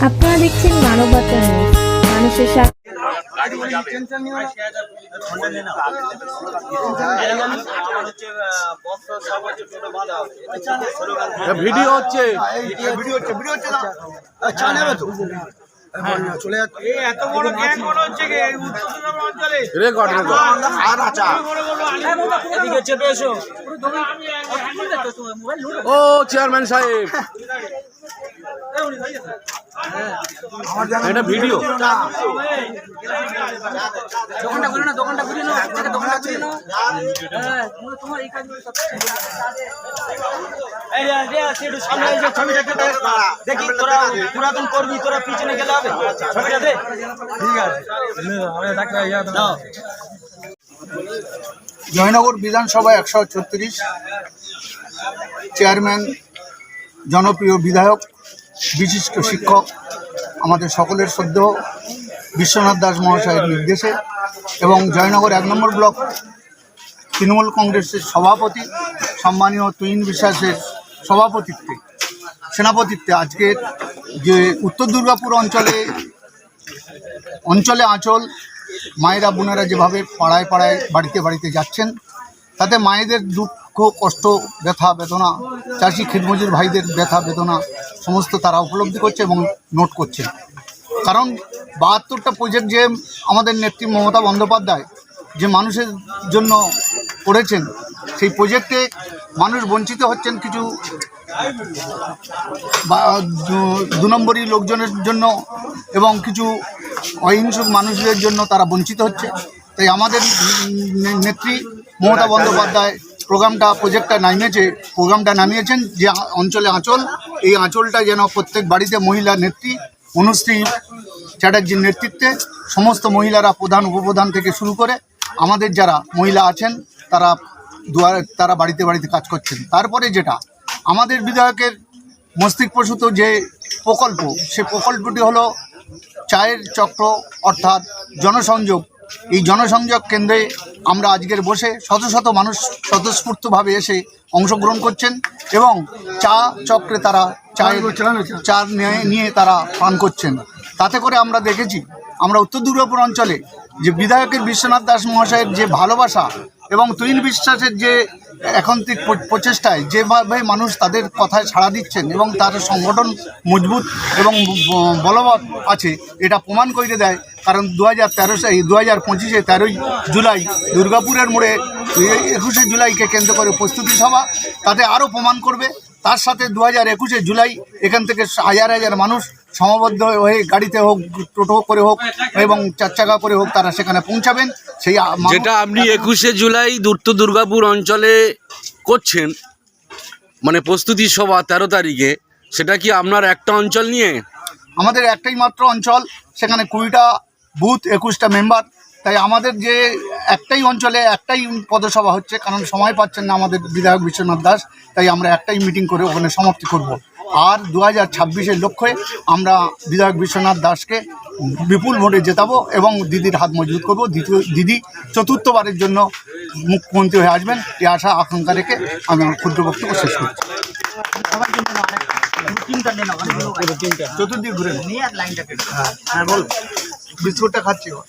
আপনারা দেখছেন মানবতা নিউজ মানুষের সাথে ভিডিও হচ্ছে। আচ্ছা। ও চেয়ারম্যান সাহেব। এটা ভিডিও। দোকানটা খুলে না দোকানটা খুলে না দোকানটা খুলে না তোমার এই কাজ এই রে রে সেটু সামনে এই যে ছবিটা দে দেখি তোরা পুরাতন করবি তোরা পিছনে গেলে হবে। ছবিটা দে। ঠিক আছে। দাও। জয়নগর বিধানসভা একশো ছত্রিশ। চেয়ারম্যান জনপ্রিয় বিধায়ক বিশিষ্ট শিক্ষক, আমাদের সকলের সদ্য বিশ্বনাথ দাস মহাশয়ের নির্দেশে এবং জয়নগর এক নম্বর ব্লক তৃণমূল কংগ্রেসের সভাপতি, সম্মানীয় তুইন বিশ্বাসের সভাপতিত্বে, সেনাপতিত্বে আজকের যে উত্তর দুর্গাপুর অঞ্চলে অঞ্চলে আঁচল মায়েরা বোনেরা যেভাবে পাড়ায় পাড়ায় বাড়িতে বাড়িতে যাচ্ছেন, তাতে মায়েদের দুঃখ কষ্ট ব্যথা বেদনা চাষি ক্ষেতমজুর ভাইদের ব্যথা বেদনা সমস্ত তারা উপলব্ধি করছে এবং নোট করছে। কারণ বাহাত্তরটা প্রজেক্ট যে আমাদের নেত্রী মমতা বন্দ্যোপাধ্যায় যে মানুষের জন্য করেছেন সেই প্রজেক্টে মানুষ বঞ্চিত হচ্ছেন কিছু বা দু- দু নম্বরই লোকজনের জন্য এবং কিছু অহিংসুক মানুষদের জন্য তারা বঞ্চিত হচ্ছে। তাই আমাদের নেত্রী মমতা বন্দ্যোপাধ্যায় প্রোগ্রামটা প্রজেক্টটা নামিয়েছে, প্রোগ্রামটা নামিয়েছেন যে অঞ্চলে আঁচল, এই আঁচলটা যেন প্রত্যেক বাড়িতে মহিলা নেত্রী, অনুশ্রী চ্যাটার্জির নেতৃত্বে সমস্ত মহিলারা প্রধান, উপপ্রধান থেকে শুরু করে আমাদের যারা মহিলা আছেন, তারা দুয়ারে, তারা বাড়িতে বাড়িতে কাজ করছেন। তারপরে যেটা, আমাদের বিধায়কের মস্তিষ্কপ্রসূত যে প্রকল্প, সে প্রকল্পটি হলো চায়ের চক্র অর্থাৎ জনসংযোগ। এই জনসংযোগ কেন্দ্রে আমরা আজকের বসে শত শত মানুষ স্বতঃস্ফূর্তভাবে এসে অংশগ্রহণ করছেন এবং চা চক্রে তারা চায়ের চা নিয়ে নিয়ে তারা পান করছেন। তাতে করে আমরা দেখেছি আমরা উত্তর দুর্গাপুর অঞ্চলে যে বিধায়কের বিশ্বনাথ দাস মহাশয়ের যে ভালোবাসা এবং তুইন বিশ্বাসের যে ঠিক প্রচেষ্টায় যেভাবে মানুষ তাদের কথায় সাড়া দিচ্ছেন এবং তার সংগঠন মজবুত এবং বলবৎ আছে, এটা প্রমাণ করে দেয়। কারণ দু হাজার তেরো দু হাজার পঁচিশে তেরোই জুলাই দুর্গাপুরের মোড়ে একুশে জুলাইকে কেন্দ্র করে প্রস্তুতি সভা, তাতে আরও প্রমাণ করবে। তার সাথে দু হাজার একুশে জুলাই এখান থেকে হাজার হাজার মানুষ সমাবদ্ধ হয়ে গাড়িতে হোক টোটো করে হোক এবং চার চাকা করে হোক তারা সেখানে পৌঁছাবেন। সেই যেটা আপনি একুশে জুলাই উত্তর দুর্গাপুর অঞ্চলে করছেন মানে প্রস্তুতি সভা তেরো তারিখে সেটা কি আপনার একটা অঞ্চল নিয়ে? আমাদের একটাই মাত্র অঞ্চল সেখানে কুড়িটা বুথ একুশটা মেম্বার তাই আমাদের যে একটাই অঞ্চলে একটাই পদসভা হচ্ছে কারণ সময় পাচ্ছেন না আমাদের বিধায়ক বিশ্বনাথ দাস তাই আমরা একটাই মিটিং করে ওখানে সমাপ্তি করব। আর দু হাজার ছাব্বিশের লক্ষ্যে আমরা বিধায়ক বিশ্বনাথ দাসকে বিপুল ভোটে জেতাবো এবং দিদির হাত মজবুত করব। দ্বিতীয় দিদি চতুর্থবারের জন্য মুখ্যমন্ত্রী হয়ে আসবেন এই আশা আকাঙ্ক্ষা রেখে আমি আমার ক্ষুদ্র বক্তব্য শেষ করছি। চতুর্দিক ঘুরে নিয়ে আর লাইনটা হ্যাঁ হ্যাঁ বল। বিস্কুটটা খাচ্ছি ও।